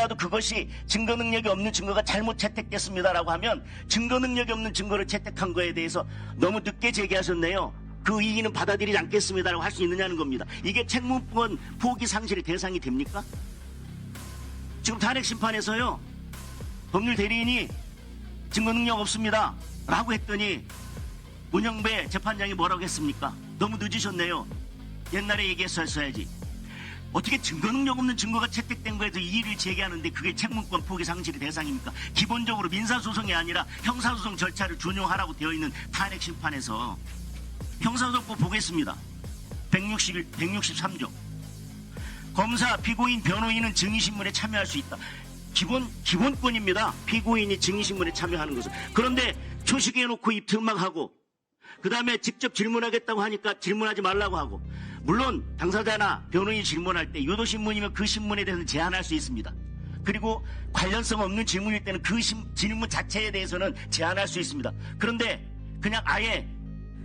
혹시라도 그것이 증거 능력이 없는 증거가 잘못 채택됐습니다라고 하면 증거 능력이 없는 증거를 채택한 거에 대해서 너무 늦게 제기하셨네요. 그 이의는 받아들이지 않겠습니다라고 할 수 있느냐는 겁니다. 이게 책무권 포기 상실의 대상이 됩니까? 지금 탄핵 심판에서요. 법률 대리인이 증거 능력 없습니다. 라고 했더니 문영배 재판장이 뭐라고 했습니까? 너무 늦으셨네요. 옛날에 얘기했었어야지. 어떻게 증거 능력 없는 증거가 채택된 거에 대해서 이의를 제기하는데 그게 책무권 포기 상실의 대상입니까? 기본적으로 민사소송이 아니라 형사소송 절차를 준용하라고 되어 있는 탄핵 심판에서 형사소송법 보겠습니다. 160, 163조. 검사, 피고인, 변호인은 증인신문에 참여할 수 있다. 기본, 기본권입니다. 피고인이 증인신문에 참여하는 것은. 그런데 초식해놓고 입 틀막 하고, 그 다음에 직접 질문하겠다고 하니까 질문하지 말라고 하고, 물론 당사자나 변호인이 질문할 때 유도 신문이면 그 신문에 대해서는 제한할 수 있습니다. 그리고 관련성 없는 질문일 때는 그 신- 질문 자체에 대해서는 제한할 수 있습니다. 그런데 그냥 아예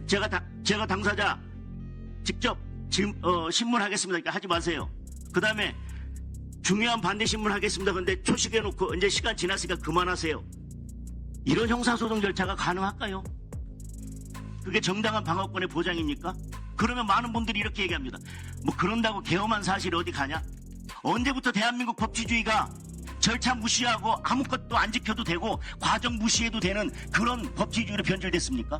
제가, 다- 제가 당사자 직접 질, 어, 신문하겠습니다. 그러니까 하지 마세요. 그 다음에 중요한 반대 신문 하겠습니다. 근데 초식해 놓고 이제 시간 지났으니까 그만하세요. 이런 형사소송 절차가 가능할까요? 그게 정당한 방어권의 보장입니까? 그러면 많은 분들이 이렇게 얘기합니다. 뭐 그런다고 개엄한 사실이 어디 가냐? 언제부터 대한민국 법치주의가 절차 무시하고 아무것도 안 지켜도 되고 과정 무시해도 되는 그런 법치주의로 변질됐습니까?